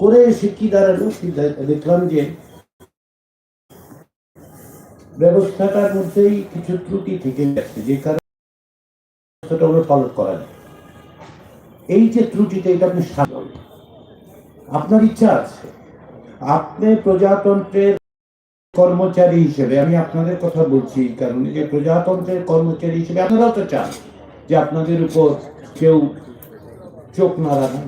করে এসে কি দাঁড়াল কি দেখলাম যে ব্যবস্থাটার মধ্যেই কিছু ত্রুটি থেকে যাচ্ছে, যে কারণে ব্যবস্থাটা পালন করা যায়। এই যে ত্রুটিটা, এটা আপনি সামলান আপনার ইচ্ছা আছে। আপনি প্রজাতন্ত্রের কর্মচারী হিসেবে, আমি আপনাদের কথা বলছি এই কারণে যে প্রজাতন্ত্রের কর্মচারী হিসেবে আপনারাও তো চান যে আপনাদের উপর কেউ চোখ না রাখেন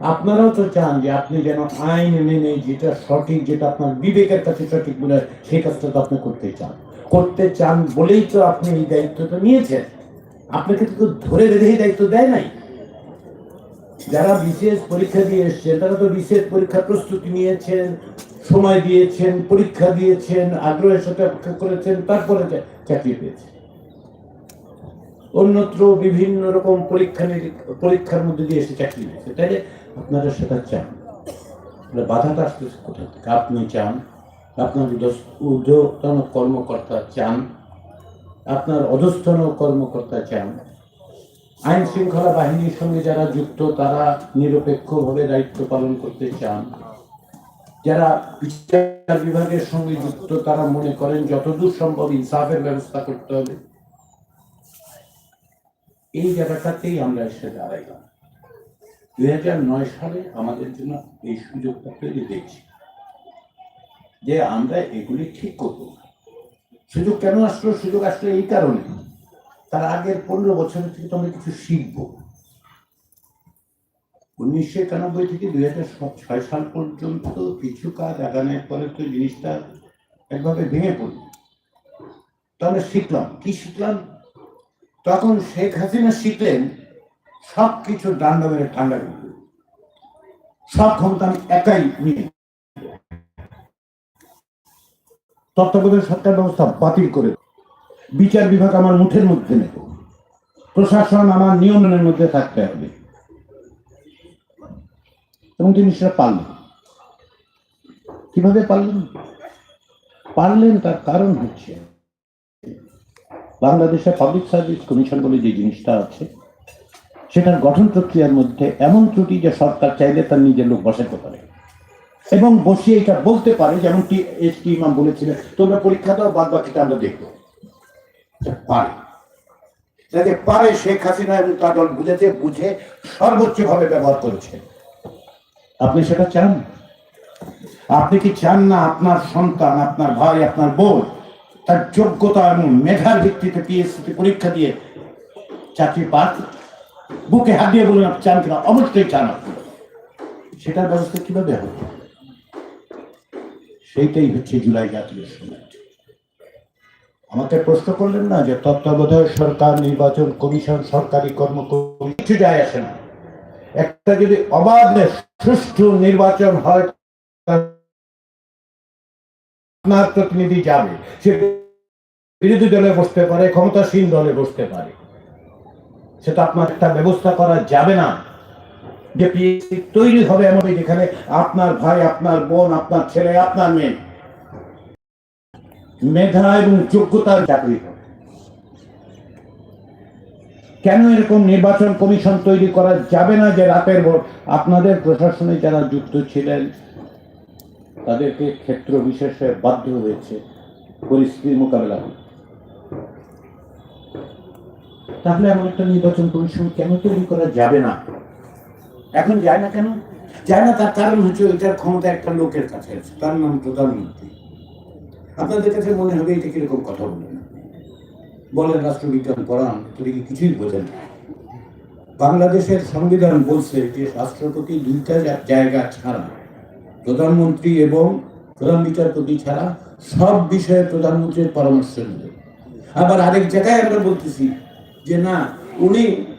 আপনারাও তো চান যে আপনি যেন আইন মেনে যেটা সঠিক, যেটা আপনার বিবেকের কাছে সঠিক মনে হয়, সেই কাজটা তো আপনি করতে চান। করতে চান বলেই তো আপনি এই দায়িত্বটা নিয়েছেন। আপনাকে তো ধরে বেঁধে এই দায়িত্ব দেয় নাই। যারা বিশেষ পরীক্ষা দিয়ে এসছেন, তারা তো বিশেষ পরীক্ষার প্রস্তুতি নিয়েছেন, সময় দিয়েছেন, পরীক্ষা দিয়েছেন, আগ্রহের সাথে অপেক্ষা করেছেন, তারপরে চাকরি পেয়েছেন। অন্যত্র বিভিন্ন রকম পরীক্ষা পরীক্ষার মধ্যে দিয়ে এসে চাকরি পেয়েছে তাইলে আপনারা সেটা চান। তাহলে বাধাটা আসতেছে কোথা থেকে? আপনি চান। আপনার ঊর্ধ্বতন কর্মকর্তা চান। আপনার অধস্থন কর্মকর্তা চান। আইন শৃঙ্খলা বাহিনীর সঙ্গে যারা যুক্ত, তারা নিরপেক্ষভাবে দায়িত্ব পালন করতে চান। যারা বিচার বিভাগের সঙ্গে যুক্ত, তারা মনে করেন যতদূর সম্ভব ইনসাফের ব্যবস্থা করতে হবে। এই জায়গাটাতেই আমরা এসে দাঁড়াইলাম। দুই হাজার নয় সালে আমাদের জন্য এই সুযোগটা তৈরি হয়েছে যে আমরা এগুলি ঠিক করব। সুযোগ কেন আসলো? সুযোগ আসলো এই কারণে। তার আগের পনেরো বছরের থেকে তো আমরা কিছু শিখব। উনিশশো একানব্বই থেকে দুই হাজার ছয় সাল পর্যন্ত কিছু কাজ আগানোর পরে তো জিনিসটা একভাবে ভেঙে পড়ল। তো আমরা শিখলাম। কি শিখলাম? তখন শেখ হাসিনা শিখলেন, সব কিছু ডান্ডা মেরে ঠান্ডা সব ক্ষমতা আমি একাই নিয়ে। তত্ত্বাবধায়ক সরকার ব্যবস্থা বাতিল করে বিচার বিভাগ আমার মুঠের মধ্যে নেব। প্রশাসন আমার নিয়মনের মধ্যে থাকতে হবে। এবং তিনি সেটা পারলেন। কীভাবে পারলেন? পারলেন তার কারণ হচ্ছে বাংলাদেশে পাবলিক সার্ভিস কমিশন বলে যে জিনিসটা আছে, সেটার গঠন প্রক্রিয়ার মধ্যে এমন ত্রুটি যে সরকার চাইলে তার নিজের লোক বসাতে পারে। এবং বসিয়ে এটা বলতে পারে যেমন টি এস টি ইমাম বলেছিলেন, তোমরা পরীক্ষা দাও বাদ বাকিটা আমরা দেখব। পারে। যাতে পারে, শেখ হাসিনা এবং তার দল বুঝেছে, বুঝে সর্বোচ্চ ভাবে ব্যবহার করেছে। আপনি সেটা চান? আপনি কি চান না আপনার সন্তান, আপনার ভাই, আপনার বোন তার যোগ্যতা এবং মেধার ভিত্তিতে পিএসসি পরীক্ষা দিয়ে চাকরি পাক বুকে হাত দিয়ে বলুন চান কিনা? অবশ্যই চান সেটার ব্যবস্থা কীভাবে হবে? সেইটাই হচ্ছে জুলাই জাতীয় সমাজ আমাকে প্রশ্ন করলেন না যে তত্ত্বাবধায়ক সরকার, নির্বাচন কমিশন, সরকারি কর্ম কিছু যায় আসে না। একটা যদি অবাধ সুষ্ঠু নির্বাচন হয় আপনার প্রতিনিধি যাবে। সে বিরোধী দলে বসতে পারে, ক্ষমতাসীন দলে বসতে পারে। সেটা আপনার একটা ব্যবস্থা করা যাবে না। যে পিএসসি তৈরি হবে এমন যেখানে আপনার ভাই, আপনার বোন, আপনার ছেলে, আপনার মেয়ে। মেধা এবং যোগ্যতার চাকরি হবে। কেন এরকম নির্বাচন কমিশন তৈরি করা যাবে না যে রাতের আপনাদের প্রশাসনে যারা যুক্ত ছিলেন তাদেরকে ক্ষেত্র বিশেষে বাধ্য হয়েছে পরিস্থিতির মোকাবেলা তাহলে এমন একটা নির্বাচন কমিশন কেন তৈরি করা যাবে না? এখন যায় না কেন? যায় না, তার কারণ হচ্ছে ওইটার ক্ষমতা একটা লোকের কাছে আছে, তার নাম প্রধানমন্ত্রী। আপনাদের কাছে মনে হবে এটা কীরকম কথা বলেন বলেন, রাষ্ট্রবিজ্ঞান পড়ান তুমি কি কিছুই বোঝেন। বাংলাদেশের সংবিধান বলছে যে রাষ্ট্রপতি দুইটা জায়গা ছাড়া প্রধানমন্ত্রী এবং প্রধান বিচারপতি ছাড়া সব বিষয়ে প্রধানমন্ত্রীর পরামর্শ নেবে আবার আরেক জায়গায় আমরা বলতেছি যে না, উনি